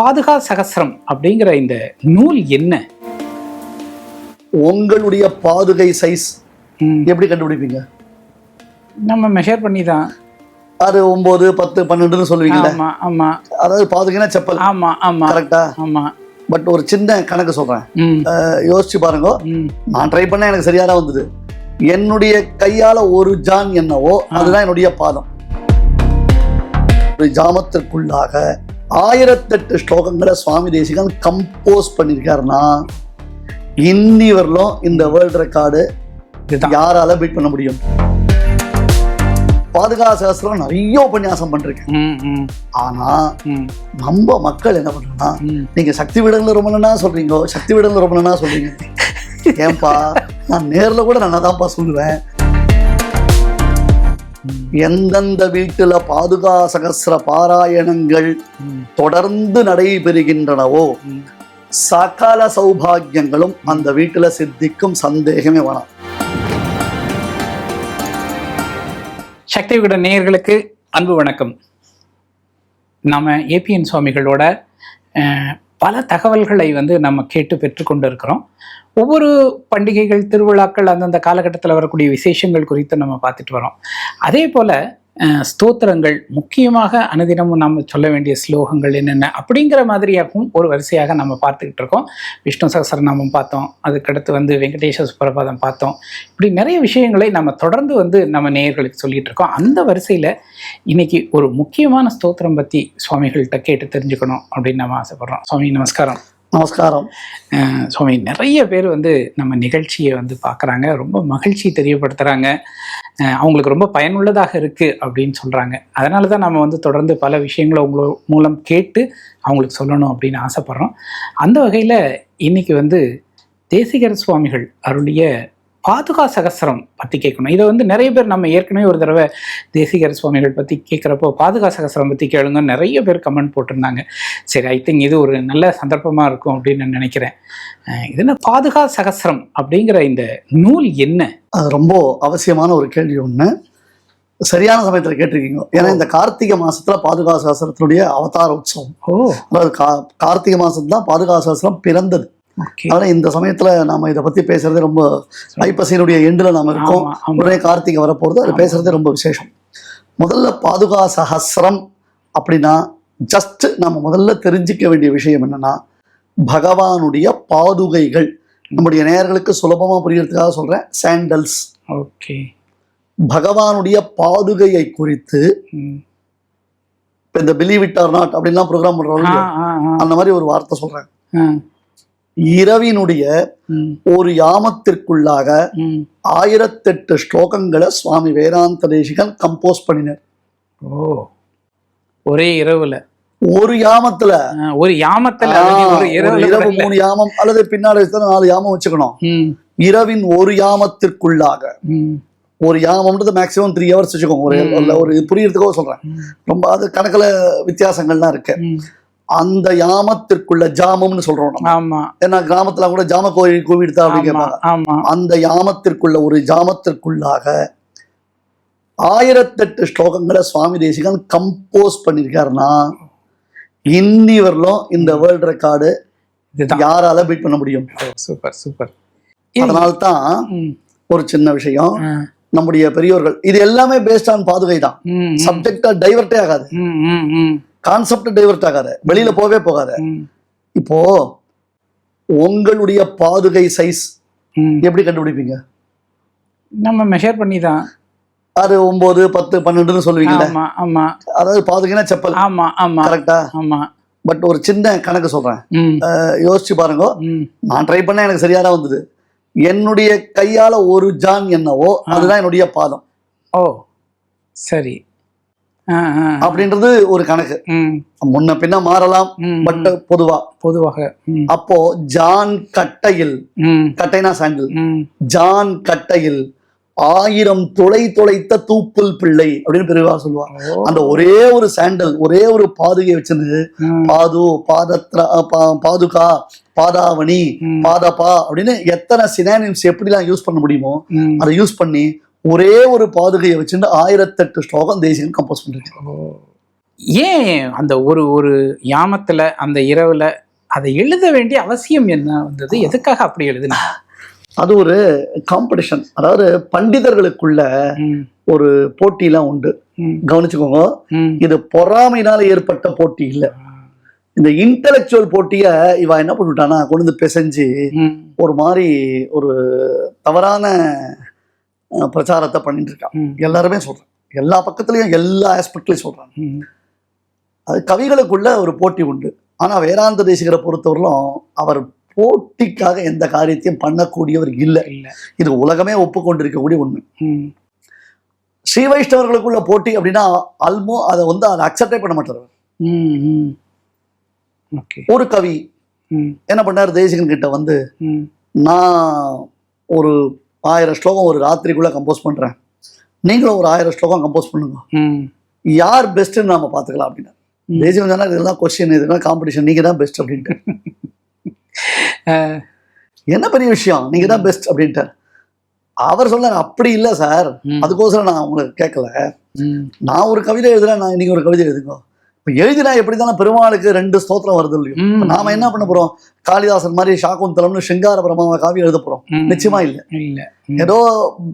பாதுகா சகஸ்ரம் அப்படிங்கிற இந்த நூல் என்ன? உங்களுடைய பாதுகை சைஸ் எப்படி கண்டுபிடிப்பீங்க? நம்ம மெஷர் பண்ணி தான். அது ஒன்பது பத்து பன்னெண்டுன்னு சொல்லுவீங்கல்ல? ஆமா ஆமா. அதாவது பாதுகைனா செப்பல். ஆமா ஆமா. கரெக்டா ஆமா. பட் ஒரு சின்ன கணக்கு சொல்றேன். யோசிச்சு பாருங்க. நான் ட்ரை பண்ண எனக்கு சரியா தான் வந்தது. என்னுடைய கையால ஒரு ஜான் என்னவோ அதுதான் என்னுடைய பாதம். ஒரு ஜாமத்திற்குள்ளாக ஆயிரத்தெட்டு ஸ்லோகங்களை சுவாமி தேசிகன் கம்போஸ் பண்ணியிருக்காருன்னா இன்னி வரலும் இந்த வேர்ல்ட் ரெக்கார்டு யாரால பீட் பண்ண முடியும்? பாதுகா சாஸ்திரம் நிறைய உபன்யாசம் ம் ஆனா நம்ம மக்கள் என்ன பண்றோம்னா நீங்க சக்தி விடல ரொம்ப நாளா சொல்றீங்க சக்தி விடல ரொம்ப நாளா சொல்றீங்க. ஏன்பா நான் நேர்ல கூட நான் தான்ப்பா சொல்லுவேன். எந்தெந்த வீட்டுல பாதுகா சகசிர பாராயணங்கள் தொடர்ந்து நடைபெறுகின்றனவோ சகல சௌபாகியங்களும் அந்த வீட்டுல சித்திக்கும் சந்தேகமே வேணாம். சக்தி விகட நேயர்களுக்கு அன்பு வணக்கம். நாம ஏபிஎன் சுவாமிகளோட அஹ், பல தகவல்களை வந்து நம்ம கேட்டு பெற்றுக்கொண்டு இருக்கிறோம். ஒவ்வொரு பண்டிகைகள் திருவிழாக்கள் அந்தந்த காலகட்டத்தில் வரக்கூடிய விசேஷங்கள் குறித்து நம்ம பார்த்துட்டு வரோம். அதே போல ஸ்தோத்திரங்கள் முக்கியமாக அனுதினமும் நம்ம சொல்ல வேண்டிய ஸ்லோகங்கள் என்னென்ன அப்படிங்கிற மாதிரியாகவும் ஒரு வரிசையாக நம்ம பார்த்துக்கிட்டு இருக்கோம். விஷ்ணு சகசரநாமம் பார்த்தோம் அதுக்கடுத்து வந்து வெங்கடேஷ சுப்பிரபாதம் பார்த்தோம். இப்படி நிறைய விஷயங்களை நம்ம தொடர்ந்து வந்து நம்ம நேயர்களுக்கு சொல்லிகிட்டு இருக்கோம். அந்த வரிசையில் இன்னைக்கு ஒரு முக்கியமான ஸ்தோத்திரம் பற்றி சுவாமிகள்கிட்ட கேட்டு தெரிஞ்சுக்கணும் அப்படின்னு நம்ம ஆசைப்பட்றோம். சுவாமி நமஸ்காரம். நமஸ்காரம். சுவாமி நிறைய பேர் வந்து நம்ம நிகழ்ச்சியை வந்து பார்க்குறாங்க ரொம்ப மகிழ்ச்சி தெரியப்படுத்துகிறாங்க அவங்களுக்கு ரொம்ப பயனுள்ளதாக இருக்குது அப்படின்னு சொல்கிறாங்க அதனால தான் நம்ம வந்து தொடர்ந்து பல விஷயங்களை உங்களோ மூலம் கேட்டு அவங்களுக்கு சொல்லணும் அப்படின்னு ஆசைப்பட்றோம். அந்த வகையில் இன்றைக்கி வந்து தேசிகர சுவாமிகள் அருளிய பாதுகா சகஸ்ரம் பற்றி கேட்கணும். இதை வந்து நிறைய பேர் நம்ம ஏற்கனவே ஒரு தடவை தேசிகர் சுவாமிகள் பற்றி கேட்குறப்போ பாதுகா சகஸ்ரம் பற்றி கேளுங்க நிறைய பேர் கமெண்ட் போட்டிருந்தாங்க. சரி ஐ திங்க் இது ஒரு நல்ல சந்தர்ப்பமாக இருக்கும் அப்படின்னு நான் நினைக்கிறேன். இது என்ன பாதுகா சகஸ்ரம் அப்படிங்கிற இந்த நூல் என்ன? அது ரொம்ப அவசியமான ஒரு கேள்வி ஒண்ணு. சரியான சமயத்துல கேட்டிருக்கீங்க. ஏன்னா இந்த கார்த்திகை மாசத்துல பாதுகா சாஸ்திரத்தினுடைய அவதார உற்சவம். ஓ. அதாவது கா கார்த்திகை மாசம் தான் பாதுகா சாஸ்திரம் பிறந்தது. அதனால இந்த சமயத்துல நாம இதை பத்தி பேசுறது ரொம்ப ஐப்பசியினுடைய எண்டுல நாம இருக்கோம். உடனே கார்த்திகை வரப்போறது அது பேசுறதே ரொம்ப விசேஷம். முதல்ல பாதுகா சஹஸ்ரம் அப்படின்னா ஜஸ்ட் நம்ம முதல்ல தெரிஞ்சுக்க வேண்டிய விஷயம் என்னன்னா பகவானுடைய பாதுகைகள். நம்முடைய நேயர்களுக்கு சுலபமா புரியறதுக்காக சொல்றேன் சாண்டல்ஸ் ஓகே பகவானுடைய பாதுகையை குறித்து. இப்ப இந்த பிலீவ் இட் ஆர் நாட் அப்படின்லாம் ப்ரோக்ராம் ஆ. அந்த மாதிரி ஒரு வார்த்தை சொல்றேன். ஆ. இரவினுடைய ஒரு யாமத்திற்குள்ளாக. ஆயிரத்தெட்டு ஸ்லோகங்களை சுவாமி வேதாந்த தேசிகன் கம்போஸ் பண்ணினார். ஓ ஒரே இரவுல. ஒரு யாமத்துல. ஒரு யாமத்துல இரவு. மூணு யாமம் அல்லது பின்னாடி நாலு யாமம் வச்சுக்கணும். இரவின் ஒரு யாமத்திற்குள்ளாக. ஒரு யாமம்ன்றது மேக்சிமம் த்ரீ ஹவர்ஸ் வச்சுக்கோங்க. ஒரு ஒரு புரியறதுக்கோ சொல்றேன். ரொம்ப அது கணக்குல வித்தியாசங்கள்லாம் இருக்கு. அந்த யாமத்திற்குள்ள ஜாமம்னு சொல்றோம் நம்ம. ஆமா. ஏன்னா கிராமத்துல கூட ஜாம கோயில் கோவிடுதா ஆமா அந்த யாமத்திற்குள்ள ஒரு ஜாமத்திற்குள்ளாக ஆயிரத்தெட்டு ஸ்லோகங்களை சுவாமி தேசிகன் கம்போஸ் பண்ணியிருக்காருன்னா இன்னி வரலும் இந்த வேர்ல்ட் ரெக்கார்டு யாரால பீட் பண்ண முடியும்? சூப்பர் சூப்பர் அதனால்தான் ஒரு சின்ன விஷயம். நம்முடைய பெரியோர்கள் இது எல்லாமே பேஸ்ட் ஆன் பாதுகை தான் சப்ஜெக்டா டைவர்ட்டே ஆகாது. கான்செப்ட் டைவர்ட் ஆகாது. வெளியில போவே போகாது. இப்போ உங்களுடைய பாதுகை சைஸ். எப்படி கண்டுபிடிப்பீங்க? நம்ம மெஷர் பண்ணி தான். அது ஒன்பது பத்து பன்னெண்டுன்னு சொல்லுவீங்கல்ல? ஆமா ஆமா. அதாவது பாதுகைனா செப்பல். ஆமா ஆமா. கரெக்டா ஆமா. பட் ஒரு சின்ன கணக்கு சொல்றேன். யோசிச்சு பாருங்க. நான் ட்ரை பண்ண எனக்கு சரியா தான் வந்தது. என்னுடைய கையால ஒரு ஜான் என்னவோ அதுதான் என்னுடைய பாதம். ஓ சரி. அப்படின்றது ஒரு கணக்கு. முன்ன பின்ன மாறலாம் பட் பொதுவா. பொதுவாக அப்போ ஜான் கட்டையில் கட்டைனா சாண்டில் ஜான் கட்டையில் ஆயிரம் துளை துளைத்த தூப்புல் பிள்ளை அப்படின்னு பெரியவா சொல்லுவாங்க. அந்த ஒரே ஒரு சாண்டல் ஒரே ஒரு பாதுகை வச்சிருந்து பாது பாதத்ரா பா- பாதுகா பாதாவணி ம், பாதபா அப்படின்னு எத்தனை சினானிம்ஸ் எப்படிலாம் யூஸ் பண்ண முடியுமோ. அதை யூஸ் பண்ணி ஒரே ஒரு பாதுகையை வச்சுட்டு ஆயிரத்தெட்டு ஸ்லோகம் தேசியம் கம்போஸ் பண்ணிருக்கேன் ஓ. ஏன் அந்த ஒரு ஒரு யாமத்துல அந்த இரவுல அதை எழுத வேண்டிய அவசியம் என்ன வந்தது? எதுக்காக அப்படி எழுதுனா? அது ஒரு காம்படிஷன் அதாவது பண்டிதர்களுக்குள்ள ஒரு போட்டிலாம் உண்டு. கவனிச்சுக்கோங்க. இது பொறாமையினால ஏற்பட்ட போட்டி இல்ல. இந்த இன்டலெக்சுவல் போட்டிய இவ என்ன பண்ணிட்டானா கொண்டு வந்து பிசைஞ்சு ஒரு மாதிரி ஒரு தவறான பிரச்சாரத்தை பண்ணிட்டு இருக்கான். எல்லாருமே சொல்றாங்க. எல்லா பக்கத்துலயும் எல்லா ஆஸ்பெக்ட்லயும் சொல்றாங்க. அது கவிகளுக்குள்ள ஒரு போட்டி உண்டு. ஆனா வேதாந்த தேசிகரை பொறுத்தவரையிலும் அவர் போட்டிக்காக எந்த காரியத்தையும் பண்ணக்கூடியவர் இல்லை. இல்ல. இது உலகமே ஒப்புக்கொண்டிருக்கக்கூடிய உண்மை. ம். ஸ்ரீ வைஷ்ணவர்களுக்குள்ள போட்டி அப்படின்னா ஆல்மோ அதை வந்து அதை அக்செப்டே பண்ண மாட்டார் ம், ம். ஓகே. ஒரு கவி என்ன பண்ணார்? தேசிகன் கிட்ட வந்து நான் ஒரு ஆயிரம் ஸ்லோகம் ஒரு ராத்திரிக்குள்ள கம்போஸ் பண்றேன். நீங்களும் ஒரு ஆயிரம் ஸ்லோகம் கம்போஸ் பண்ணுங்க. யார் பெஸ்ட்னு நாம பாத்துக்கலாம் அப்படின்னா. ம். தேசிகன் சொன்னா இதெல்லாம் கொஸ்டின் இதெல்லாம் காம்படிஷன் நீங்க தான் பெஸ்ட் அப்படின்ட்டு. என்ன பெரிய விஷயம்? நீங்க தான் பெஸ்ட் அப்படின்ட்டு. அவர் சொன்னார் அப்படி இல்லை சார். அதுக்கோசரம் நான் உங்களுக்கு கேட்கல. நான் ஒரு கவிதை எழுதுறேன் நான் நீங்க ஒரு கவிதை எழுதுங்க. இப்போ எழுதினா எப்படி தானே பெருமாளுக்கு ரெண்டு ஸ்தோத்திரம் வருது இல்லையோ? நாம என்ன பண்ண போறோம்? காளிதாசன் மாதிரி ஷாகுந்தலம்னு சிங்கார பிரமாவை காவியம் எழுத போறோம். நிச்சயமா இல்ல. இல்ல. ஏதோ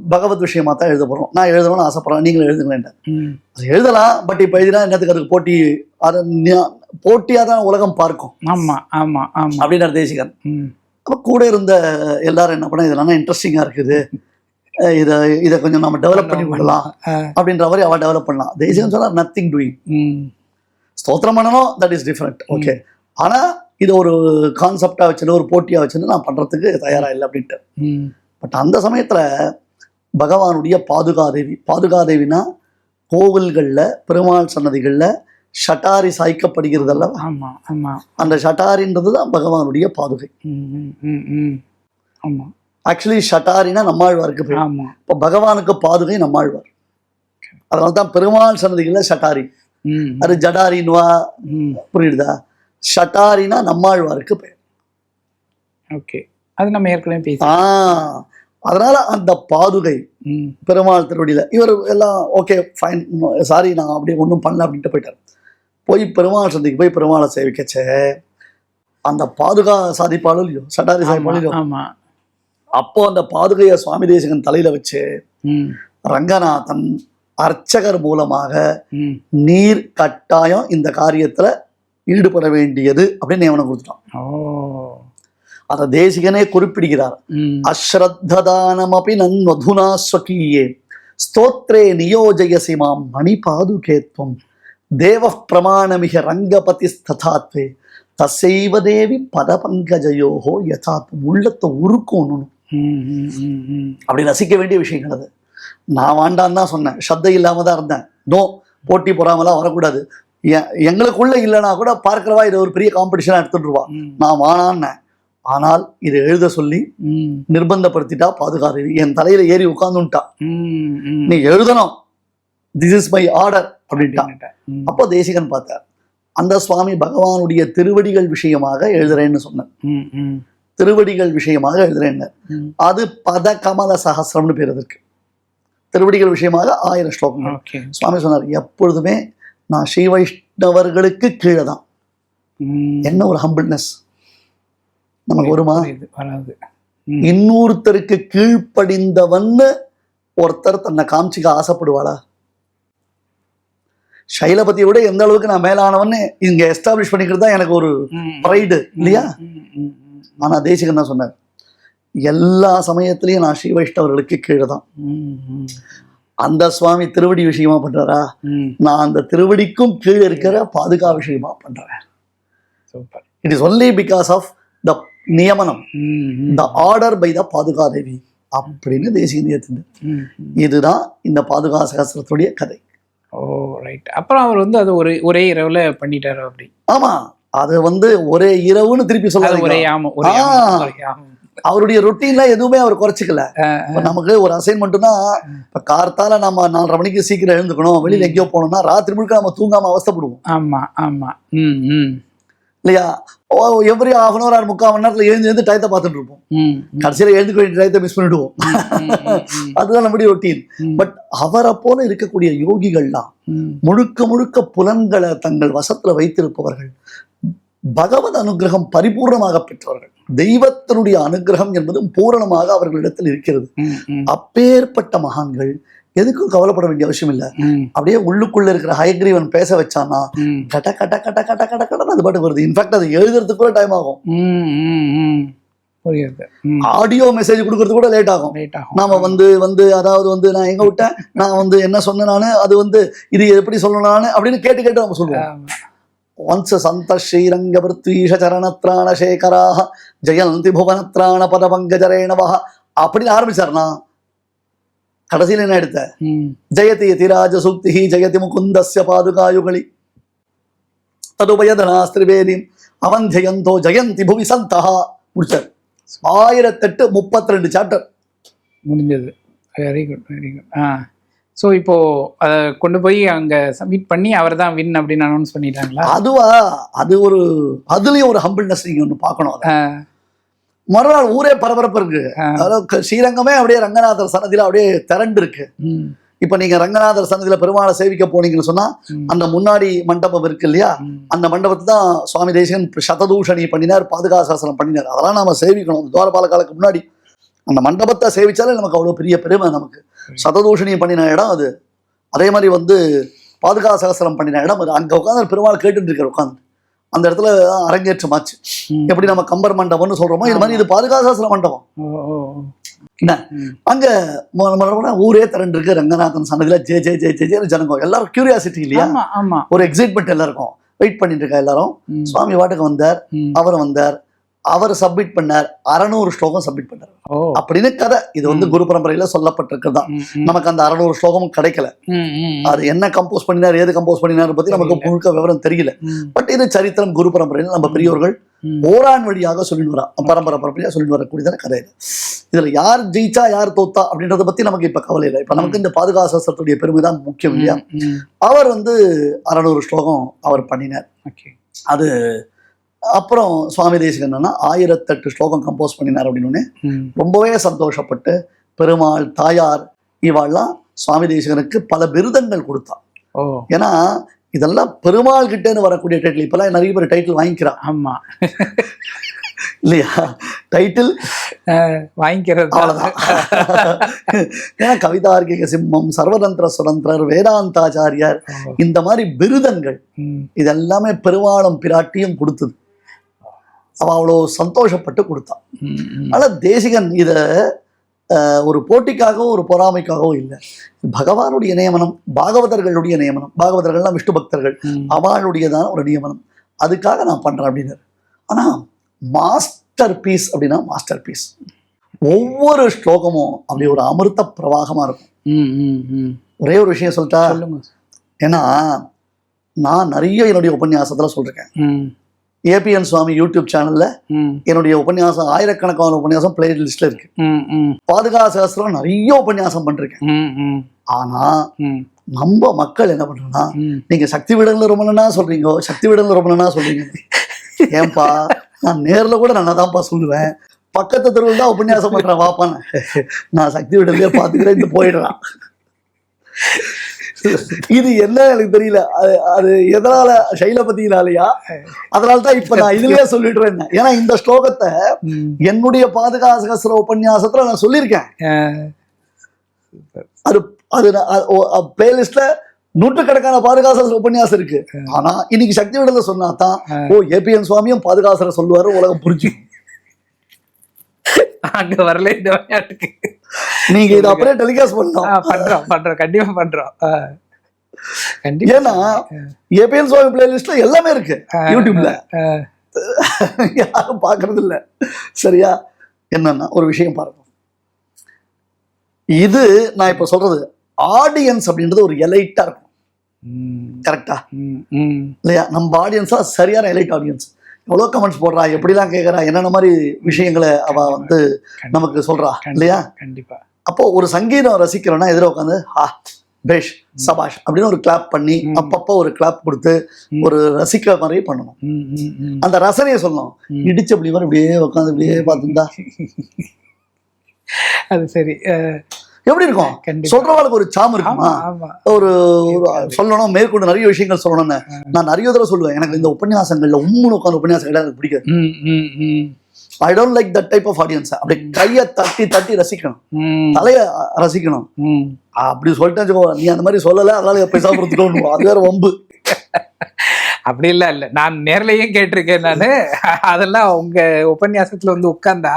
பகவத் விஷயமா தான் எழுத போறோம். நான் எழுதணும்னு ஆசைப்படுறேன். நீங்களும் எழுதுங்களேன் அது எழுதலாம். பட் இப்போ எழுதினா என்னத்துக்கு? அதுக்கு போட்டி அது போட்டியா தான் உலகம் பார்க்கும். ஆமா ஆமா ஆமா. அப்படின்னு தேசிகன். அப்போ கூட இருந்த எல்லாரும் என்ன பண்ண இதெல்லாம் இன்ட்ரெஸ்டிங்கா இருக்குது? இதை இதை கொஞ்சம் நம்ம டெவலப் பண்ணி விடலாம். அப்படின்ற மாதிரி அவ டெவலப் பண்ணலாம். தேசிகன் சொன்னா நத்திங் டூயிங் ஸ்தோத்திரம் பண்ணணும் தட் இஸ் டிஃப்ரெண்ட் ஓகே ஆனா இது ஒரு கான்செப்டா வச்சுட்டு ஒரு போட்டியா வச்சுட்டு நான் பண்றதுக்கு தயாரா இல்லை அப்படின்ட்டு. பட் அந்த சமயத்துல பகவானுடைய பாதுகாதேவி பாதுகாதேவினா கோவில்கள்ல பெருமாள் சன்னதிகள்ல ஷட்டாரி சாய்க்கப்படுகிறது அல்லவா? ஆமா ஆமா. அந்த ஷட்டாரின்றது தான் பகவானுடைய பாதுகை. ம், ம், ம், ம். ஆமா. ஆக்சுவலி ஷட்டாரினா நம்மாழ்வாருக்கு பேர். ஆமா. இப்போ பகவானுக்கு பாதுகை நம்மாழ்வார். அதனால தான் பெருமாள் சன்னதிகள்ல ஷட்டாரி. அது ஜடாரின்வா புரியுதா? ஷட்டாரினா நம்மாழ்வாருக்கு பேர் ஓகே. அது நம்ம ஏற்கனவே பேசி அதனால அந்த பாதுகை பெருமாள் திருவடியில இவர் எல்லாம் ஓகே ஃபைன் சாரி நான் அப்படியே ஒன்றும் பண்ணல அப்படின்ட்டு போயிட்டார். போய் பெருமாள் சந்திக்கு போய் பெருமாளை சேவிக்கச்சே அந்த பாதுகா சாதிப்பாலும் இல்லையோ சட்டாரி ஆமா சாதிப்பாலும் இல்லையோ ஆமா. அப்போ அந்த பாதுகையை சுவாமி தேசிகன் தலையில வச்சு ம், ரங்கநாதன் அர்ச்சகர் மூலமாக நீர் கட்டாயம் இந்த காரியத்துல ஈடுபட வேண்டியது அப்படின்னு நியமனம் கொடுத்துட்டான். அதை தேசிகனே குறிப்பிடுகிறார். ம், அஸ்ரத்ததானமபி நன்வதுனா ஸ்வகீயே. ஸ்தோத்ரே நியோஜயசி மாம் மணிபாதுகேத்வம் தேவ பிரமாணமிக ரங்கபதி ஸ்ததாத்வே தசைவ தேவி பதபங்கஜயோகோ யதாத்வம் உள்ளத்தை உருக்கணும். அப்படி ரசிக்க வேண்டிய விஷயங்கள் அது. நான் வாண்டான்னு தான் சொன்னேன். சத்தை இல்லாம தான் இருந்தேன். நோ போட்டி பொறாமலாம் வரக்கூடாது. எங்களுக்குள்ள இல்லைனா கூட பார்க்கிறவா இது ஒரு பெரிய காம்படிஷனாக எடுத்துட்டுருவா நான் வானான்னேன். ஆனால் இதை எழுத சொல்லி நிர்பந்தப்படுத்திட்டா பாதுகாதேவி என் தலையில ஏறி ம். நீ எழுதணும். திஸ் இஸ் மை ஆர்டர் அப்படின்ட்டான் ம், அப்போ தேசிகன் பார்த்தார். அந்த சுவாமி பகவானுடைய திருவடிகள் விஷயமாக எழுதுறேன்னு சொன்னார். திருவடிகள் விஷயமாக எழுதுறேன்னு. அது பத கமல சஹசிரம்னு பேர் அதற்கு திருவடிகள் விஷயமாக ஆயிரம் ஸ்லோகங்கள். சுவாமி சொன்னார் எப்பொழுதுமே நான் ஸ்ரீ வைஷ்ணவர்களுக்கு கீழே தான். என்ன ஒரு ஹம்பிள்னஸ் நமக்கு வருமா. இன்னொருத்தருக்கு கீழ்ப்படிந்தவன்னு ஒருத்தர் தன்னை காமிச்சிக்க ஆசைப்படுவாளா? சைலபதியை விட எந்த அளவுக்கு நான் மேலானவன்னு இங்க எஸ்டாப்ளிஷ் பண்ணிக்கிறது தான் எனக்கு ஒரு ப்ரைடு இல்லையா? ஆனா தேசிகன் தான் சொன்னார் எல்லா சமயத்திலையும் நான் ஸ்ரீ வைஷ்ணவர்களுக்கு கீழே தான் அந்த சுவாமி திருவடி விஷயமா பண்றாரா. நான் அந்த திருவடிக்கும் கீழே இருக்கிற பாதுகா விஷயமா பண்றேன். It is only because of the நியமனம். த ஆர்டர் பை த பாதுகாதேவி அப்படின்னு தேசிய ம். இதுதான் இந்த பாதுகா சகசிரத்துடைய கதை. ஓ ரைட் அப்புறம் அவர் வந்து அது ஒரு ஒரே இரவுல பண்ணிட்டாரு அப்படி? ஆமா அது வந்து ஒரே இரவுன்னு திருப்பி சொல்ல ஒரே ஆ. அவருடைய ரொட்டீன்ல எதுவுமே அவர் குறைச்சிக்கல. நமக்கு ஒரு அசைன்மெண்ட்னா இப்ப கார்த்தால நம்ம நாலரை மணிக்கு சீக்கிரம் எழுந்துக்கணும். வெளியில எங்கேயோ போனோம்னா ராத்திரி முழுக்க நம்ம தூங்காம அவஸ்தைப்படுவோம். ஆமா ஆமா. ம் இல்லையா? எவ்ரி ஹாஃப் அன் அவர் முக்கால் மணி நேரத்துல எழுந்து எழுந்து டயத்தை பார்த்துட்டு இருப்போம். கடைசியில எழுந்துக்க வேண்டிய டயத்தை மிஸ் பண்ணிடுவோம். அதுதான் நம்முடைய ரொட்டீன் பட் அவரை போல இருக்கக்கூடிய யோகிகள்லாம் முழுக்க முழுக்க புலன்களை தங்கள் வசத்துல வைத்திருப்பவர்கள் பகவத் அனுகிரகம் பரிபூர்ணமாக பெற்றவர்கள். தெய்வத்தினுடைய அனுகிரகம் என்பது பூரணமாக அவர்களிடத்தில் இருக்கிறது. அப்பேற்பட்ட மகான்கள் எதுக்கும் கவலைப்பட வேண்டிய அவசியம் இல்லை. அப்படியே உள்ளுக்குள்ள இருக்கிற ஹயக்ரீவன் பேச வச்சானா ம், கட்ட கட்ட கட்ட கட்ட கட்ட கட்டன்னு அது பாட்டுக்கு வருது. இன்ஃபேக்ட் அது எழுதுறதுக்கு கூட டைம் ஆகும். ஆடியோ மெசேஜ் கொடுக்கறதுக்கு கூட லேட் ஆகும். நாம வந்து வந்து அதாவது வந்து நான் எங்க விட்டேன்? நான் வந்து என்ன சொன்னேன் நானு அது வந்து இது எப்படி சொல்லணும் நானு அப்படின்னு கேட்டு கேட்டு நம்ம சொல்லுவோம். ஆமா. வம்ச சந்த ஸ்ரீரங்க பிருத்வீஷ சரணத்ராண சேகராக ஜெயந்தி புவனத்ராண பத பங்கஜரேணவா அப்படின்னு ஆரம்பிச்சார்னா கடைசியில் என்ன எடுத்த? ஜெயதி யதிராஜ சூக்தி ஜெயதி முகுந்தஸ்ய பாதுகாயுகளி. ததுபயதனாஸ்திரிவேதிம் அவன் ஜெயந்தோ ஜெயந்தி புவி சந்தஹா முடிச்சார். ஆயிரத்தெட்டு முப்பத்தி ரெண்டு சாப்டர் முடிஞ்சது. Very good very good ah. So இப்போ அதை கொண்டு போய் அங்க சப்மிட் பண்ணி அவர் தான் வின் அப்படின்னு அனௌன்ஸ் பண்ணிட்டாங்களா? அதுவா அது ஒரு அதுலயும் ஒரு ஹம்பிள்னஸ் நீங்க ஒன்று பார்க்கணும் மறுநாள் ஊரே பரபரப்பு இருக்கு. அதாவது ஸ்ரீரங்கமே அப்படியே ரங்கநாதர் சன்னதியில அப்படியே திரண்டு இருக்கு. இப்ப நீங்க ரங்கநாதர் சன்னதியில பெருமாளை சேவிக்க போனீங்கன்னு சொன்னா அந்த முன்னாடி மண்டபம் இருக்கு இல்லையா. அந்த மண்டபத்தை தான் சுவாமி தேசிகன் சததூஷணி பண்ணினார் பாதுகாசாசனம் பண்ணினார். அதெல்லாம் நாம சேவிக்கணும். துவாரபால காலத்துக்கு முன்னாடி அந்த மண்டபத்தை சேவிச்சாலே நமக்கு அவ்வளவு பெரிய பெருமை நமக்கு. சததூஷணி பண்ணின இடம் அது. அதே மாதிரி வந்து பாதுகா சகசரம் பண்ணின இடம் அது. அங்க உட்காந்து பெருமாள் கேட்டுட்டு இருக்கார் உட்காந்து அந்த இடத்துல தான் அரங்கேற்றம் ஆச்சு ம். எப்படி நம்ம கம்பர் மண்டபம்னு சொல்றோமோ இது மாதிரி இது பாதுகா சகசர மண்டபம். என்ன? அங்க ஊரே திரண்டு இருக்கு ரங்கநாதன் சன்னதியில ஜே ஜே ஜே ஜே ஜே ஜனங்க. எல்லாரும் கியூரியாசிட்டி இல்லையா? ஒரு எக்ஸைட்மெண்ட் எல்லாருக்கும். வெயிட் பண்ணிட்டு இருக்கா எல்லாரும். சுவாமி வாட்டுக்கு வந்தார். அவர் வந்தார். அவர் சப்மிட் பண்ணார். அறநூறு ஸ்லோகம் சப்மிட் பண்ணார். அப்படின்னு கதை. இது வந்து குரு பரம்பரையில சொல்லப்பட்டிருக்கிறது தான். நமக்கு அந்த அறநூறு ஸ்லோகமும் கிடைக்கல. அது என்ன கம்போஸ் பண்ணினார் ஏது கம்போஸ் பண்ணினார் பத்தி நமக்கு. முழுக்க விவரம் தெரியல. பட் இது சரித்திரம் குரு பரம்பரையில் நம்ம பெரியோர்கள் ம். ஓரான் வழியாக சொல்லிட்டு வரா. பரம்பரை பரம்பரையா சொல்லிட்டு வரக்கூடியதான கதை இது. இதுல யார் ஜெயிச்சா யார் தோத்தா அப்படின்றத பத்தி நமக்கு இப்ப கவலை இல்லை. இப்ப நமக்கு இந்த பாதுகாசத்துடைய பெருமை தான் முக்கியம் இல்லையா. அவர் வந்து அறநூறு ஸ்லோகம் அவர் பண்ணினார். ஓகே. அது அப்புறம் சுவாமி தேசிகன் என்னன்னா ஆயிரத்தெட்டு ஸ்லோகம் கம்போஸ் பண்ணினார் அப்படின்னு ரொம்பவே சந்தோஷப்பட்டு பெருமாள் தாயார் இவாள்லாம் சுவாமி தேசிகனுக்கு பல விருதங்கள் கொடுத்தா. ஏன்னா இதெல்லாம் பெருமாள் கிட்டேன்னு வரக்கூடிய டைட்டில் இப்பெல்லாம் நிறைய பேர் டைட்டில் வாங்கிக்கிறான் ஆமா. இல்லையா? டைட்டில் வாங்கிக்கிறது தான். அவ்வளவுதான். ஏன்னா கவிதார்க்கிக சிம்மம் சர்வதந்திர சுதந்திரர் வேதாந்தாச்சாரியார் இந்த மாதிரி விருதங்கள் ம், இது எல்லாமே பெருமாளும் பிராட்டியும் கொடுத்தது. அவ அவ்வளோ சந்தோஷப்பட்டு கொடுத்தான் ம், ம். ஆனா தேசிகன் இத ஒரு போட்டிக்காகவோ ஒரு பொறாமைக்காகவோ இல்லை. பகவானுடைய நியமனம் பாகவதர்களுடைய நியமனம் பாகவதர்கள்லாம் விஷ்ணு பக்தர்கள் அவளுடையதான ஒரு நியமனம். அதுக்காக நான் பண்றேன் அப்படின்னாரு. ஆனா மாஸ்டர் பீஸ் அப்படின்னா மாஸ்டர் பீஸ் ஒவ்வொரு ஸ்லோகமும் அப்படி ஒரு அமிர்த பிரவாகமா இருக்கும். ஒரே ஒரு விஷயம் சொல்லிட்டா ஏன்னா நான் நிறைய என்னுடைய உபன்யாசத்துல சொல்லிருக்கேன். ஏபிஎன் சுவாமி யூடியூப் சேனல்ல என்னுடைய உபன்யாசம் ஆயிரக்கணக்கான உபன்யாசம் பிளே லிஸ்ட்ல இருக்கு. ம், ம், பாதுகா சாஸ்திரம் நிறைய உபன்யாசம் ம், ஆனா நம்ம மக்கள் என்ன பண்றோம்னா. நீங்க சக்தி விடல ரொம்ப நாளா சொல்றீங்க சக்தி விடல ரொம்ப நாளா சொல்றீங்க. ஏன்பா நான் நேர்ல கூட நான் தான்ப்பா சொல்லுவேன். பக்கத்து தெருவில் தான் உபன்யாசம் பண்றேன் வாப்பான்னு. நான் சக்தி விடலையே பாத்துக்கிறேன் போயிடுறான். இது என்ன எனக்கு தெரியல. அது அது எதனால சைலபதியினாலயா அதனால தான் இப்ப நான் இதுலயே சொல்லிடுறேன் ஏன்னா இந்த ஸ்லோகத்தை. என்னுடைய பாதுகாசகஸ்திர உபன்யாசத்துல நான் சொல்லியிருக்கேன். அது அது பிளேலிஸ்ட்ல நூற்றுக்கணக்கான பாதுகாசர் உபன்யாசம் இருக்கு. ஆனா இன்னைக்கு சக்தி விடல சொன்னா தான் ஓ ஏபிஎன் சுவாமியும் பாதுகாசரை சொல்லுவாரு உலகம் புரிஞ்சு அங்க வரல இந்த விளையாட்டுக்கு. நீங்க இதை அப்படியே டெலிகாஸ்ட் பண்ணலாம். பண்றோம் பண்றோம். கண்டிப்பா பண்றோம். ஏன்னா ஏபிஎன் சுவாமி பிளேலிஸ்ட்ல எல்லாமே இருக்கு. யூடியூப்ல யாரும் பாக்குறது இல்ல. சரியா? என்னன்னா ஒரு விஷயம் பாருங்க. இது நான் இப்ப சொல்றது ஆடியன்ஸ் அப்படின்றது ஒரு எலைட்டா இருக்கும். கரெக்டா. இல்லையா? நம்ம ஆடியன்ஸா சரியான எலைட் ஆடியன்ஸ் எவ்வளோ கமெண்ட்ஸ் போடுறா எப்படிலாம் கேட்குறா என்னென்ன மாதிரி விஷயங்களை அவ வந்து நமக்கு சொல்றா இல்லையா? கண்டிப்பா. அப்போ ஒரு சங்கீதம் ரசிக்கிறோன்னா எதிர உட்காந்து ஆ பேஷ் சபாஷ் அப்படின்னு ஒரு கிளாப் பண்ணி. அப்பப்போ ஒரு கிளாப் கொடுத்து. ஒரு ரசிக்கிற மாதிரி பண்ணணும். அந்த ரசனையை சொல்லணும். இடிச்ச அப்படி மாதிரி இப்படியே உட்காந்து இப்படியே பார்த்துருந்தா அது சரி. எப்படி இருக்கும்? சொல்றவாளுக்கு ஒரு சாம் இருக்குமா? ஒரு சொல்லணும் மேற்கொண்டு நிறைய விஷயங்கள் சொல்லணும்னு. நான் நிறைய தடவை சொல்லுவேன் எனக்கு இந்த உபன்யாசங்கள்ல உம்முன்னு உட்காந்து உபன்யாசங்கள் எனக்கு பிடிக்காது. I don't like that type of audience அப்படி கையை தட்டி தட்டி ரசிக்கணும். தலைய ரசிக்கணும். அப்படி சொல்லிட்டேன்னு வச்சுக்கோ, நீ அந்த மாதிரி சொல்லல அதனால எப்ப சாப்பிடுறதுக்கு அது வேற வம்பு. அப்படி இல்ல இல்ல. நான் நேர்லயும் கேட்டிருக்கேன் நானு. அதெல்லாம் உங்க உபன்யாசத்துல வந்து உட்கார்ந்தா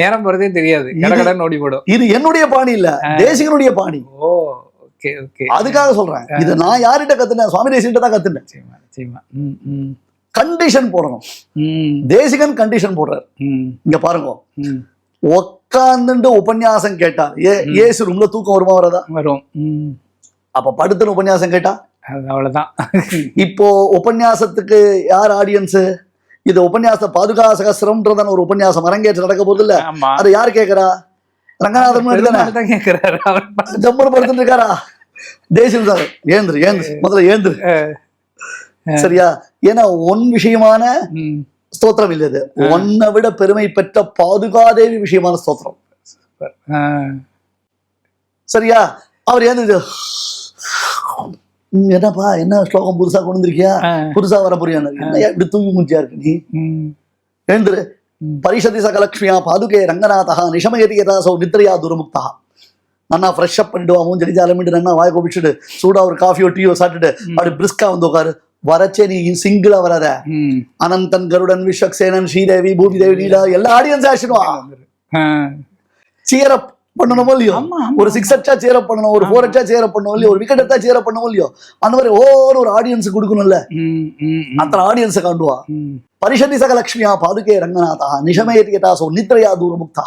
நேரம் போறதே தெரியாது. கடகடன் ஓடி போடும் இது என்னுடைய பாணி இல்ல தேசிகனுடைய பாணி. Oh okay okay. அதுக்காக சொல்றேன். இது நான் யார்கிட்ட கத்துனேன்? சுவாமி தேசிகிட்ட தான் கத்துனேன். நிச்சயமா நிச்சயமா. ம், ம், கண்டிஷன் போடணும். தேசிகன் கண்டிஷன் போடுறாரு. இங்க பாருங்க. உக்காந்துட்டு உபன்யாசம் கேட்டா ஏ ஏசு ரூம்ல தூக்கம் வருமா வராதா? வரும். அப்ப படுத்துன்னு உபன்யாசம் கேட்டா? அவ்வளவுதான். இப்போ உபன்யாசத்துக்கு யார் ஆடியன்ஸ் இது உபன்யாச பாதுகா சகசிரம்ன்றதான ஒரு உபன்யாசம் அரங்கேற்றம் நடக்க போகுது இல்ல அதை யார் கேக்குறா? ரங்கநாதன் கேக்குறாரு. ஜம்மன் படுத்துட்டு இருக்காரா? தேசியம் சார் ஏந்திரு ஏந்திரு. முதல்ல ஏந்திரு. சரியா? ஏன்னா ஒன் விஷயமான ஸ்தோத்திரம் இல்ல இது. ஒன்னை விட பெருமை பெற்ற பாதுகாதேவி விஷயமான ஸ்தோத்திரம். சரியா? அவர் ம், என்னப்பா என்ன ஸ்லோகம் புதுசா கொண்டு வந்திருக்கியா? புதுசா வர புரியாது என்ன இப்படி தூங்கி மூஞ்சியா இருக்கு நீ? எழுந்துரு. பரிஷதி சகலக்ஷ்மியா பாதுகே ரங்கநாதா நிஷமயதி யதாசௌ நித்ரையா துரமுக்தா. நல்லா ஃப்ரெஷ் அப் பண்ணிட்டு வா மூஞ்சி அலம்பிட்டு நல்லா வாய் கோபிச்சுட்டு சூடா ஒரு காஃபியோ டீயோ சாப்பிட்டுட்டு அப்படி பிரிஸ்கா வந்து உட்காரு. வரச்சே நீ சிங்கிளா வராத. அனந்தன் கருடன் விஸ்வக்சேனன் ஸ்ரீதேவி பூமிதேவி நீலா எல்லா ஆடியன்ஸ் ஆச்சுடுவா ஆ, சியர் அப் பண்ணணுமோ இல்லையோ. ஒரு சிக்ஸ் அடிச்சா சேர் அப் பண்ணணும் ஒரு ஃபோர் அடிச்சா சேர் அப் பண்ணணும் இல்லையோ? ஒரு விக்கெட் எடுத்தா சேர் அப் பண்ணணும் இல்லையோ? அந்த மாதிரி ஓவர் ஒரு ஆடியன்ஸ் கொடுக்கணும்ல. அத்தனை ஆடியன்ஸை காண்டுவா பரிஷதி சகலக்ஷ்மியா பாதுகே ரங்கநாதா நிஷமயதி யதாசௌ நித்ரையா தூரமுக்தா.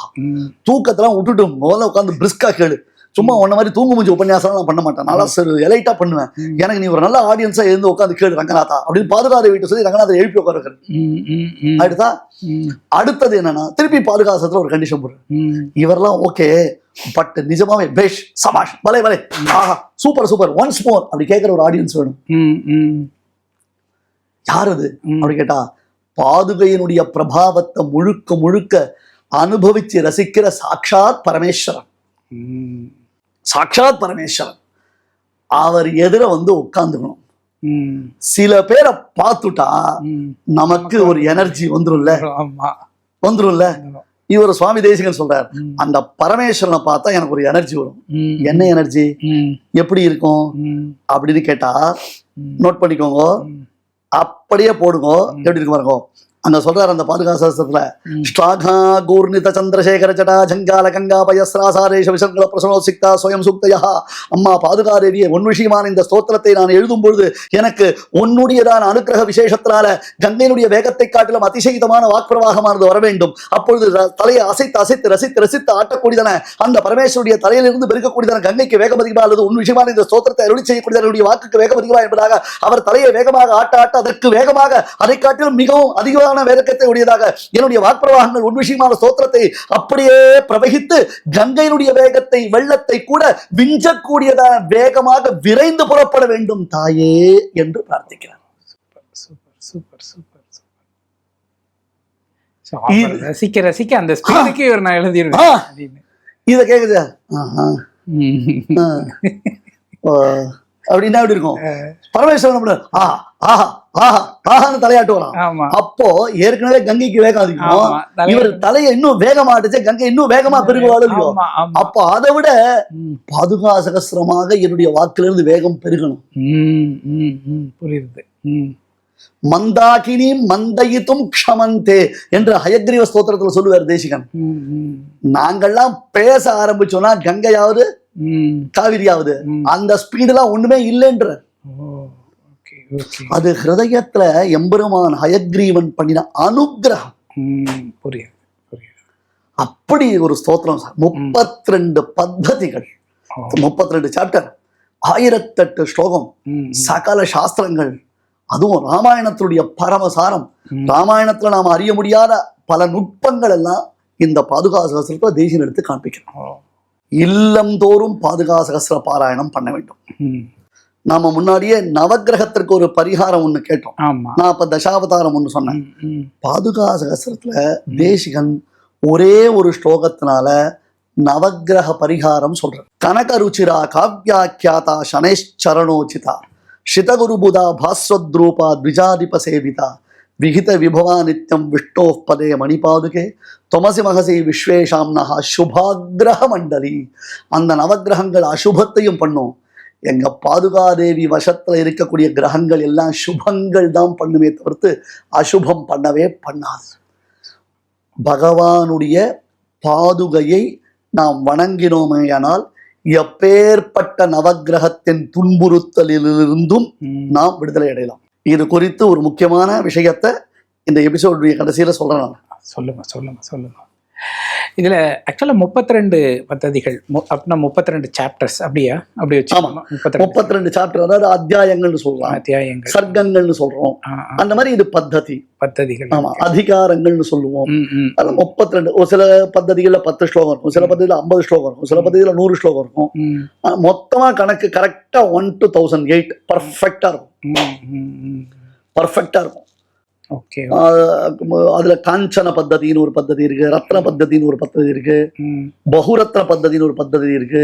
தூக்கத்தெல்லாம் விட்டுட்டு முதல்ல உட்காந்து பிரிஸ்கா கேளு. சும்மா உன்ன மாதிரி தூங்கு மூஞ்சி உபன்யாசம் நான் பண்ண மாட்டேன். நல்லா சரி எலைட்டா பண்ணுவேன். எனக்கு நீ ஒரு நல்ல ஆடியன்ஸா இருந்து உட்காந்து கேளு ரங்கநாதா அப்படின்னு பாதுகாத வீட்டை சொல்லி ரங்கநாதர் எழுப்பி உட்கார அடுத்தா அடுத்தது? என்னன்னா திருப்பி பாதுகாசத்துல ஒரு கண்டிஷன் போடுறேன். இவரெல்லாம் ஓகே பட் நிஜமாவே பேஷ் சபாஷ் பலே பலே ஆஹா சூப்பர் சூப்பர் ஒன்ஸ் மோர் அப்படி கேட்கிற ஒரு ஆடியன்ஸ் வேணும். யார் அது. அப்படி கேட்டா பாதுகையினுடைய பிரபாவத்தை முழுக்க முழுக்க அனுபவிச்சு ரசிக்கிற சாக்ஷாத் பரமேஸ்வரன். சாக்ஷாத் பரமேஸ்வரன். அவர் எதிர வந்து உட்காந்துக்கணும் சில பேரை பார்த்துட்டா. நமக்கு ஒரு எனர்ஜி வந்துரும்ல. வந்துரும்ல. இவர் சுவாமி தேசிகன் சொல்றார் அந்த பரமேஸ்வரனை பார்த்தா எனக்கு ஒரு எனர்ஜி வரும். என்ன எனர்ஜி? எப்படி இருக்கும்? அப்படின்னு கேட்டா நோட் பண்ணிக்கோங்க. அப்படியே போடுங்க. எப்படி இருக்கு பாருங்க. அங்க சொல்றாரு அந்த பாதுகா சாஸ்திரத்துல ம். ஸ்ட்ராகா கூர்ணித சந்திரசேகர ஜடா ஜங்கால கங்கா பயஸ்ராசாரேஷ விசங்கள பிரசனோசிக்தா ஸ்வயம் சுக்தயா அம்மா பாதுகாதேவியே உன் விஷயமான இந்த ஸ்தோத்திரத்தை நான் எழுதும் பொழுது எனக்கு உன்னுடையதான அனுக்கிரக விசேஷத்தினால கங்கையினுடைய வேகத்தை காட்டிலும் அதிசயிதமான வாக்குப்பிரவாகமானது வர வேண்டும் அப்பொழுது தலையை அசைத்து அசைத்து ரசித்து ரசித்து ஆட்டக்கூடியதான அந்த பரமேஸ்வருடைய தலையிலிருந்து பெருக்கக்கூடியதான கங்கைக்கு வேகம் அதிகமா அல்லது உன் விஷயமான இந்த ஸ்தோத்திரத்தை அருளி செய்யக்கூடியவருடைய வாக்குக்கு வேகம் அதிகமா என்பதாக அவர் தலையை வேகமாக ஆட்ட ஆட்ட அதற்கு வேகமாக அதை காட்டிலும் மிகவும் அதிகமான வேகத்தை உடையதாக என்னுடைய வாக்குப்பிரவாகங்கள் உன் விஷயமான ஸ்தோத்திரத்தை அப்படியே பிரவகித்து கங்கையினுடைய வேகத்தை வெள்ளத்தை கூட விஞ்சக்கூடியதான வேகமாக விரைந்து புறப்பட வேண்டும் தாயே என்று பிரார்த்திக்கிறார் சூப்பர் சூப்பர் ரசிக்க ரசிக்க அந்த ஸ்பீடுக்கு இவர் நான் எழுதிடுவேன். இத கேக்குது? அப்படின்னா எப்படி இருக்கும்? பரமேஸ்வரன் பண்ணாரு? ஆஹா ஆஹா ஆஹா ஆஹான்னு தலையாட்டு வரான். அப்போ ஏற்கனவே கங்கைக்கு வேகம் அதிகம் இவர் தலையை இன்னும் வேகமாட்டுச்சு கங்கை இன்னும் வேகமா பெருகுவாள் இல்லையோ? ஆமா ஆமா. அப்போ அதை விட பாதுகா சகசிரமாக என்னுடைய வாக்கிலிருந்து வேகம் பெருகணும். புரியுது. மந்தாகினி மந்தயித்தும் க்ஷமந்தே என்று ஹயக்ரீவ ஸ்தோத்திரத்துல சொல்லுவார் தேசிகன். ம், ம், நாங்கெல்லாம் பேச ஆரம்பிச்சோம்னா கங்கையாவது காவிரியாவது. அந்த ஸ்பீடுலாம் ஒண்ணுமே இல்லைன்ற அது ஹிருதயத்துல எம்பெருமான் ஹயக்ரீவன் பண்ணின அனுக்கிரகம். ம், புரியுது புரியுது. அப்படி ஒரு ஸ்தோத்திரம் சார். முப்பத்தி ரெண்டு பத்ததிகள். முப்பத்தி ரெண்டு சாப்டர். ஆயிரத்தெட்டு ஸ்லோகம். சகல சாஸ்திரங்கள். அதுவும் ராமாயணத்தினுடைய பரமசாரம். ராமாயணத்துல நாம அறிய முடியாத பல நுட்பங்கள் எல்லாம் இந்த பாதுகா சாஸ்திரத்தை தேசியம் எடுத்து காண்பிக்கிறோம் ஓ. இல்லந்தோறும் பாதுகா சகஸ்ர பாராயணம் பண்ண வேண்டும். நாம முன்னாடியே நவக்கிரகத்திற்கு ஒரு பரிகாரம் ஒண்ணு கேட்டோம். நான் அப்ப தசாவதாரம் ஒண்ணு சொன்னேன். பாதுகா சகஸ்ரத்துல தேசிகன் ஒரே ஒரு ஸ்லோகத்தினால நவக்கிரக பரிகாரம் சொல்றார். கனக ருச்சிரா காவ்யாக்கியாதா சனைச்சரணோச்சிதா சிதகுருபுதா பாஸ்வத்ரூபா த்விஜாதிப சேவிதா. விகித விபவா நித்யம் விஷ்ணோ பதே மணிபாதுகே தொமசி மகசி விஸ்வேஷாம்னஹா சுபாகிரக மண்டலி அந்த நவக்கிரகங்கள் அசுபத்தையும் பண்ணும். எங்க பாதுகாதேவி வசத்துல இருக்கக்கூடிய கிரகங்கள் எல்லாம் சுபங்கள் தான் பண்ணுமே தவிர்த்து அசுபம் பண்ணவே பண்ணாது. பகவானுடைய பாதுகையை நாம் வணங்கினோமேயானால் எப்பேற்பட்ட நவக்கிரகத்தின் துன்புறுத்தலிலிருந்தும். நாம் விடுதலை அடையலாம். இது குறித்து ஒரு முக்கியமான விஷயத்தை இந்த எபிசோடுடைய கடைசியில் சொல்கிறேன் நான். சொல்லுங்கள் சொல்லுங்கள் இதில் ஆக்சுவலாக முப்பத்தி ரெண்டு பத்ததிகள் அப்படின்னா முப்பத்தி ரெண்டு சாப்டர்ஸ் அப்படியா அப்படி வச்சு முப்பத்தி முப்பத்தி ரெண்டு சாப்டர் அதாவது அத்தியாயங்கள்னு சொல்கிறோம் அத்தியாயங்கள். சர்க்கங்கள்னு சொல்றோம். அந்த மாதிரி இது பத்ததி. பத்ததிகள். ஆமா. அதிகாரங்கள்னு சொல்லுவோம். அது முப்பத்தி ரெண்டு ஒரு சில பத்ததிகளில் பத்து ஸ்லோகம் இருக்கும். சில பத்ததியில் ஐம்பது ஸ்லோகம் இருக்கும். சில பத்ததியில் நூறு ஸ்லோகம் இருக்கும். மொத்தமாக கணக்கு கரெக்டாக ஒன் டூ தௌசண்ட் எயிட் பர்ஃபெக்டாக இருக்கும். பர்ஃபெக்டாக இருக்கும். அதுல காஞ்சன பத்ததின்னு ஒரு பத்ததி இருக்கு ரத்ன பத்ததின்னு ஒரு பத்ததி இருக்கு பகுரத்ன பத்ததின்னு ஒரு பத்ததி இருக்கு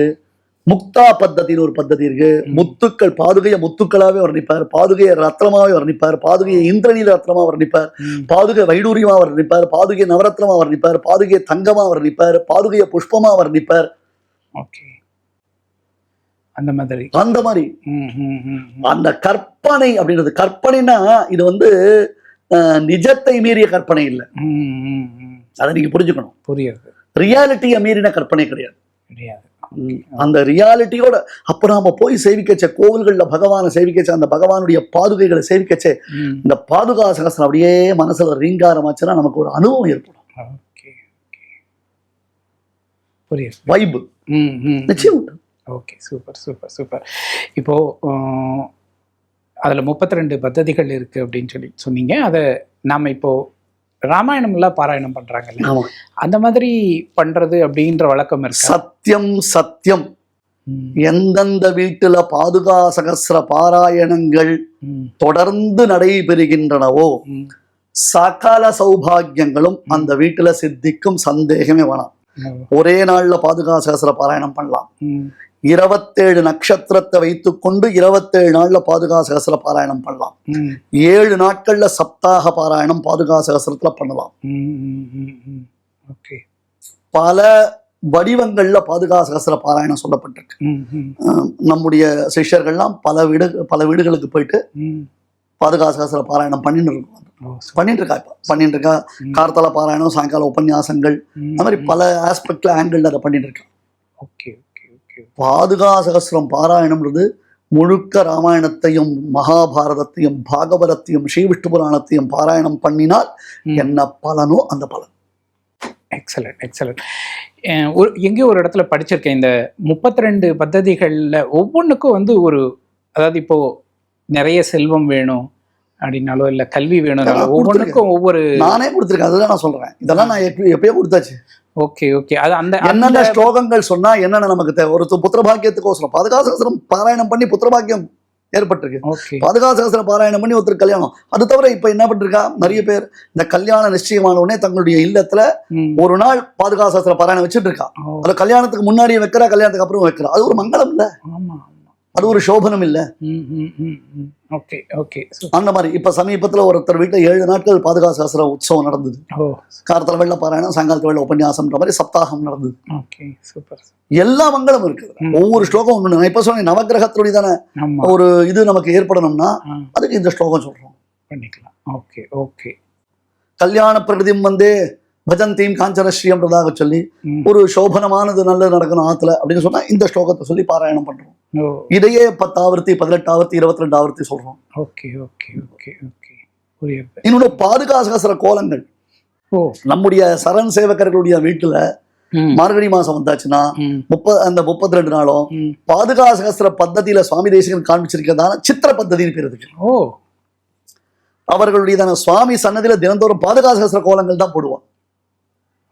முக்தா பத்ததின்னு ஒரு பத்ததி இருக்கு. முத்துக்கள் பாதுகையை முத்துக்களாவே வர்ணிப்பார் பாதுகையை ரத்னமாவே வர்ணிப்பார் பாதுகையை இந்திரநீல ரத்னமா வர்ணிப்பார் பாதுகை வைடூரியமா வர்ணிப்பார் பாதுகை நவரத்னமா வர்ணிப்பார் பாதுகையை தங்கமா வர்ணிப்பார் பாதுகையை புஷ்பமா வர்ணிப்பார். அந்த மாதிரி. அந்த மாதிரி. அந்த கற்பனை அப்படின்றது. கற்பனைனா இது வந்து நிஜத்தை மீறிய கற்பனை இல்லை. அதை நீங்க புரிஞ்சுக்கணும். புரியுது. ரியாலிட்டியை மீறின கற்பனை கிடையாது. கிடையாது அந்த ரியாலிட்டியோட அப்ப நாம போய் சேவிக்கச்ச கோவில்கள்ல பகவானை சேவிக்கச்ச அந்த பகவானுடைய பாதுகைகளை சேவிக்கச்சே இந்த பாதுகா சகசனம் அப்படியே மனசுல ரீங்காரமாச்சுன்னா நமக்கு ஒரு அனுபவம் ஏற்படும். வைப். நிச்சயம். Okay super super super. இப்போ அதுல முப்பத்தி ரெண்டு பத்ததிகள் இருக்கு அப்படின்னு சொல்லி சொன்னீங்க. அதை நாம இப்போ ராமாயணம்லாம் பாராயணம் பண்றாங்கல்ல. ஆமா. அந்த மாதிரி பண்றது அப்படின்ற வழக்கம் இருக்கா? சத்தியம் சத்தியம் எந்தெந்த வீட்டுல பாதுகா சகசிர பாராயணங்கள் தொடர்ந்து நடைபெறுகின்றனவோ. சகல சௌபாகியங்களும் அந்த வீட்டுல சித்திக்கும் சந்தேகமே வேணாம். ஒரே நாள்ல பாதுகா சகசிர பாராயணம் பண்ணலாம். இருபத்தேழு நட்சத்திரத்தை வைத்துக்கொண்டு இருபத்தேழு நாள்ல பாதுகா சகசிர பாராயணம் பண்ணலாம். ஏழு நாட்கள்ல சப்தாக பாராயணம் பாதுகா சகசிரத்துல பண்ணலாம். பல வடிவங்கள்ல பாதுகா சகசிர பாராயணம் சொல்லப்பட்டிருக்கு. நம்முடைய சிஷ்யர்கள்லாம் பல வீடு பல வீடுகளுக்கு போயிட்டு. பாதுகா சகசிர பாராயணம் பண்ணிட்டு இருக்கோம் பண்ணிட்டு இருக்கா இப்ப? பண்ணிட்டு இருக்கா. கார்த்தல பாராயணம் சாயங்கால உபன்யாசங்கள் அந்த மாதிரி பல ஆஸ்பெக்ட்ல ஆங்கிள் அதை பண்ணிட்டு இருக்கா ஓகே ஓகே ஓகே. பாதுகா சகசிரம் பாராயணம்ன்றது முழுக்க ராமாயணத்தையும் மகாபாரதத்தையும் பாகவதத்தையும் ஸ்ரீவிஷ்ணு புராணத்தையும் பாராயணம் பண்ணினால். என்ன பலனோ அந்த பலன். எக்ஸலண்ட் எக்ஸலண்ட் ஒரு எங்கேயோ ஒரு இடத்துல படிச்சிருக்கேன். இந்த முப்பத்தி ரெண்டு பத்ததிகளில் ஒவ்வொன்றுக்கும் வந்து ஒரு அதாவது இப்போ நிறைய செல்வம் வேணும் அப்படின்னாலோ இல்லை கல்வி நான் ஒவ்வொன்றுக்கும் ஒவ்வொரு நானே கொடுத்துருக்கேன். அதுதான் நான் சொல்றேன். இதெல்லாம் நான் எப்ப- எப்பயோ கொடுத்தாச்சு. Okay okay. அது அந்த என்னென்ன ஸ்லோகங்கள் சொன்னா என்னென்ன நமக்கு தேவை? ஒரு புத்திரபாக்கியத்துக்கோசரம் பாதுகா சகசிரம் பாராயணம் பண்ணி புத்திரபாக்கியம் ஏற்பட்டிருக்கு. ஓகே. பாதுகா சகசிரம் பாராயணம் பண்ணி ஒருத்தர் கல்யாணம். அது தவிர இப்ப என்ன பண்ணிருக்கா நிறைய பேர் இந்த கல்யாணம் நிச்சயமான உடனே தங்களுடைய இல்லத்துல. ஒரு நாள் பாதுகா சகசிர பாராயணம் வச்சுட்டு இருக்கா. அது கல்யாணத்துக்கு முன்னாடியே வைக்கிறா கல்யாணத்துக்கு அப்புறம் வைக்கிறா. அது ஒரு மங்களம் இல்ல? அது ஒரு சோபனம் இல்ல. ஓகே ஓகே அந்த மாதிரி இப்ப சமீபத்துல ஒருத்தர் வீட்டுல ஏழு நாட்கள் பாதுகா சகசிர உற்சவம் நடந்தது. ஓ. காரத்துல வெள்ள பாராயணம் சாயங்காலத்து வெள்ள உபன்யாசம்ன்ற மாதிரி சப்தாகம் நடந்தது. ஓகே சூப்பர் எல்லா மங்களும் இருக்குது. ம். ஒவ்வொரு ஸ்லோகம் ஒண்ணு. நான் இப்ப சொன்னேன் நவகிரகத்துடைய தானே ஒரு இது நமக்கு ஏற்படணும்னா அதுக்கு இந்த ஸ்லோகம் சொல்றோம். பண்ணிக்கலாம். ஓகே ஓகே கல்யாண பிரகதிம் வந்து பஜந்தீம் காஞ்சனஸ்ரீன்றதாக சொல்லி ம். ஒரு சோபனமானது நல்லது நடக்கணும் ஆத்துல அப்படின்னு சொன்னா இந்த ஸ்லோகத்தை சொல்லி பாராயணம் பண்றோம். இதையே பத்தாவர்த்தி பதினெட்டாவர்த்தி இருபத்தி ரெண்டாவர்த்தி சொல்றோம். Okay okay okay okay. இன்னொன்று பாதுகா சகசிர கோலங்கள். நம்முடைய சரண் சேவகர்களுடைய வீட்டுல மார்கழி மாசம் வந்தாச்சுன்னா முப்பது அந்த முப்பத்தி ரெண்டு நாளும் பாதுகா சகசிர பத்ததியில சுவாமி தேசிகன் காண்பிச்சிருக்கிறதான சித்திர பத்ததின்னு பேர் இருக்கு. ஓ. அவர்களுடையதான சுவாமி சன்னதியில தினந்தோறும் பாதுகா சகசிர கோலங்கள் தான் போடுவோம்.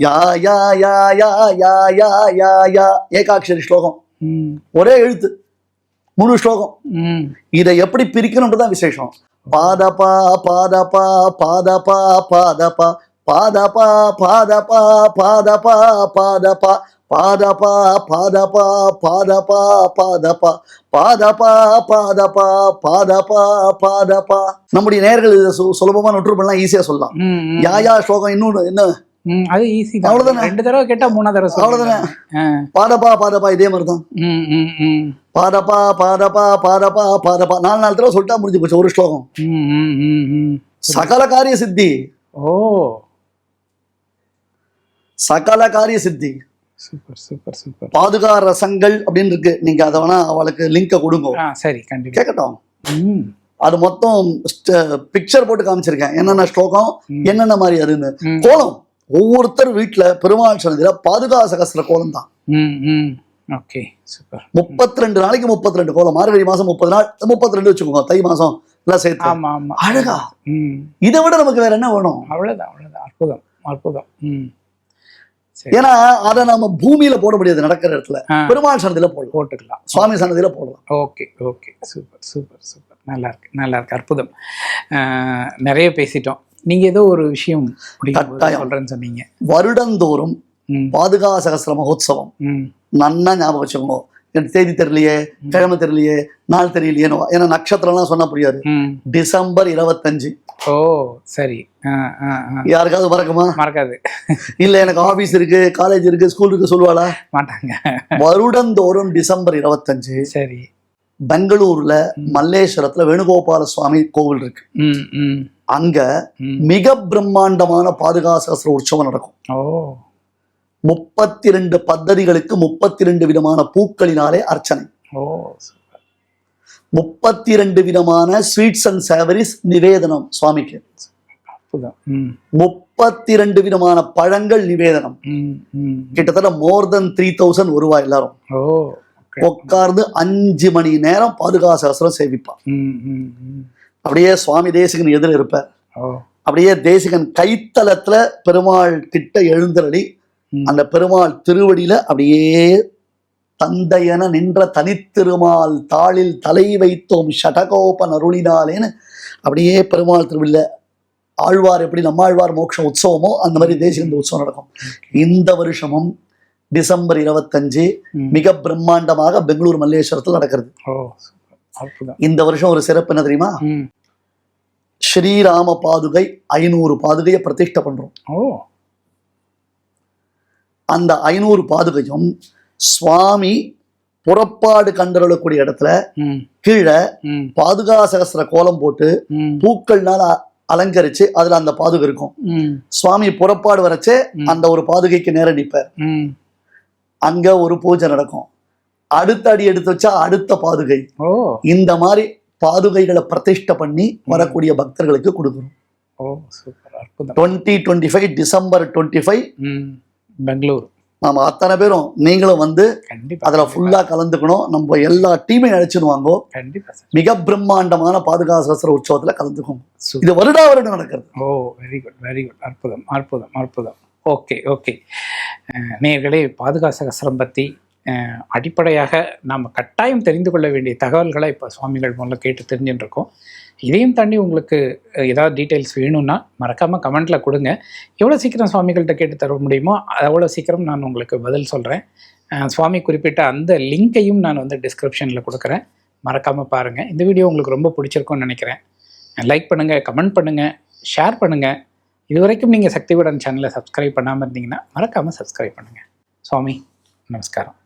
யா யா யா யா யா யா யா யா யா ஏகாட்சரி ஸ்லோகம் ஒரே எழுத்து முழு ஸ்லோகம் இதை எப்படி பிரிக்கணும்ன்றதான் விசேஷம் பாதபா பாதபா பாதபா பாதபா பாதபா பாதபா பாதபா பாதபா பாதபா பாதபா பாதபா பாதபா பாதபா பாதபா பாதபா பாதபா நம்முடைய நேர்கள் இதை சுலபமா நொற்று பண்ணலாம் ஈஸியா சொல்லலாம் ம். யாயா ஸ்லோகம் இன்னொன்று என்ன அது ஈஸி தான். அவ்வளவுதானே? ரெண்டு தடவை கேட்டா மூணாவது தடவை அவ்வளவுதானே? பாதபா பாதபா இதே மாதிரி தான் பாதபா பாதபா பாதபா பாதபா நாலு நாலு தடவை சொல்லிட்டா முடிஞ்சு போச்சு ஒரு ஸ்லோகம். சகல காரிய சித்தி. ஓ. சகல காரிய சித்தி. Super super super. பாதுகா ரசங்கள் அப்படின்னு இருக்கு. நீங்க அதை வேணா அவளுக்கு லிங்கை கொடுங்க. சரி கண்டிப்பா. கேட்கட்டும் அது மொத்தம் பிக்சர் போட்டு காமிச்சிருக்கேன். என்னென்ன ஸ்லோகம். என்னென்ன மாதிரி அதுன்னு. கோலம். ஒவ்வொருத்தர் வீட்டுல பெருமாள் சன்னதியில பாதுகா சகஸ்திர கோலம் தான். ஓகே சூப்பர் முப்பத்தி ரெண்டு நாளைக்கு முப்பத்தி ரெண்டு கோலம். மார்கழி மாசம் முப்பது நாள் முப்பத்தி ரெண்டு வச்சுக்கோங்க தை மாசம் எல்லாம் சேர்த்து. ஆமா ஆமா. அழகா. இதை விட நமக்கு வேற என்ன வேணும்? அவ்வளவுதான் அவ்வளவுதான். அற்புதம் அற்புதம். ஏன்னா அதை நம்ம பூமியில போட முடியாது நடக்கிற இடத்துல. பெருமாள் சன்னதியில போடலாம். போட்டுக்கலாம். சுவாமி சன்னதியில போடலாம். Okay okay super super super நல்லா இருக்கு நல்லா இருக்கு. அற்புதம். நிறைய பேசிட்டோம். நீங்க ஏதோ ஒரு விஷயம். சொல்றேன்னு சொன்னீங்க. வருடந்தோறும் பாதுகா சகஸ்திர மகோத்சவம். நன்னா ஞாபகம் வச்சுக்கோங்க. எனக்கு தேதி தெரியலையே கிழமை தெரியலையே நாள் தெரியலையேனோ ஏன்னா நட்சத்திரம்லாம் சொன்னா புரியாது. டிசம்பர் இருபத்தஞ்சு. ஓ சரி. யாருக்காவது மறக்குமா? மறக்காது. இல்ல எனக்கு ஆபீஸ் இருக்கு காலேஜ் இருக்கு ஸ்கூல் இருக்கு சொல்லுவாளா? மாட்டாங்க. வருடந்தோறும் டிசம்பர் இருபத்தஞ்சு. சரி. பெங்களூர்ல மல்லேஸ்வரத்துல வேணுகோபால சுவாமி கோவில் இருக்கு. அங்க மிக பிரம்மாண்டமான பாதுகா சகஸ்திர உற்சவம் நடக்கும். முப்பத்தி ரெண்டு பத்ததிகளுக்கு முப்பத்தி ரெண்டு விதமான பூக்களினாலே அர்ச்சனை. முப்பத்தி ரெண்டு விதமான ஸ்வீட்ஸ் அண்ட் சேவரிஸ் நிவேதனம் சுவாமிக்கு. முப்பத்தி ரெண்டு விதமான பழங்கள் நிவேதனம். கிட்டத்தட்ட மோர் தென் த்ரீ தௌசண்ட் வருவா எல்லாரும். உட்கார்ந்து அஞ்சு மணி நேரம் பாதுகா சகஸ்திரம் சேவிப்பான். ம் ம் ம். அப்படியே சுவாமி தேசிகன் எதிர இருப்பார். ஓ. அப்படியே தேசிகன் கைத்தலத்துல பெருமாள் கிட்ட எழுந்தருளி. அந்த பெருமாள் திருவடியில அப்படியே தந்தையன நின்ற தனித்திருமால் தாளில் தலை வைத்தோம் ஷடகோபன் அருளினாலேன்னு அப்படியே பெருமாள் திருவில்ல ஆழ்வார் எப்படி நம்மாழ்வார் மோட்ச உற்சவமோ அந்த மாதிரி தேசிகந்த உற்சவம் நடக்கும். இந்த வருஷமும் டிசம்பர் இருபத்தஞ்சு. மிக பிரம்மாண்டமாக பெங்களூர் மல்லேஸ்வரத்தில் நடக்கிறது. இந்த வருஷம் ஒரு சிறப்பு என்ன தெரியுமா? ஸ்ரீராம பாதுகை ஐநூறு பாதுகையை பிரதிஷ்டை பண்றோம். அந்த ஐநூறு பாதுகையும் சுவாமி புறப்பாடு கண்டறக்கூடிய இடத்துல கீழே பாதுகா சகஸ்திர கோலம் போட்டு பூக்கள்னால அலங்கரிச்சு அதுல அந்த பாதுகை இருக்கும். சுவாமி புறப்பாடு வரச்சே. அந்த ஒரு பாதுகைக்கு நேர நிப்பார் ம். அங்க ஒரு பூஜை நடக்கும். அடுத்த அடி எடுத்து வச்சா அடுத்த பாதுகை. இந்த மாதிரி பாதுகைகளை பிரதிஷ்டை பண்ணி வரக்கூடிய பக்தர்களுக்கு கொடுக்கணும். Twenty twenty five December twenty five. Bangalore. நாம அத்தனை பேரும் நீங்களும் வந்து அதுல ஃபுல்லா கலந்துக்கணும். நம்ம எல்லா டீமையும் அழைச்சின்னு வாங்கோ கண்டிப்பா சார் மிக பிரம்மாண்டமான பாதுகாப்பு சகஸ்திர உற்சவத்துல கலந்துக்கும் சூப்பர். இது வருடா வருடம் நடக்கிறது. Oh very good very good அற்புதம் அற்புதம் அற்புதம். ஓகே ஓகே நேர்களே பாதுகாசக சிரம்பத்தி பற்றி அடிப்படையாக நாம் கட்டாயம் தெரிந்து கொள்ள வேண்டிய தகவல்களை இப்போ சுவாமிகள் மூலம் கேட்டு தெரிஞ்சுட்டு இருக்கோம் இதையும் தாண்டி உங்களுக்கு ஏதாவது டீட்டெயில்ஸ் வேணும்னா மறக்காமல் கமெண்ட்டில் கொடுங்க. எவ்வளோ சீக்கிரம் சுவாமிகள்கிட்ட கேட்டு தர முடியுமோ அவ்வளோ சீக்கிரம் நான் உங்களுக்கு பதில் சொல்கிறேன் சுவாமி குறிப்பிட்ட அந்த லிங்கையும் நான் வந்து டிஸ்கிரிப்ஷனில் கொடுக்குறேன். மறக்காமல் பாருங்கள் இந்த வீடியோ உங்களுக்கு ரொம்ப பிடிச்சிருக்கும்னு நினைக்கிறேன். லைக் பண்ணுங்கள் கமெண்ட் பண்ணுங்கள் ஷேர் பண்ணுங்கள் இது வரைக்கும் நீங்கள் சக்திவிடன் சேனலை சப்ஸ்கிரைப் பண்ணாமல் இருந்தீங்கன்னா மறக்காமல் சப்ஸ்கிரைப் பண்ணுங்கள் சுவாமி நமஸ்காரம்.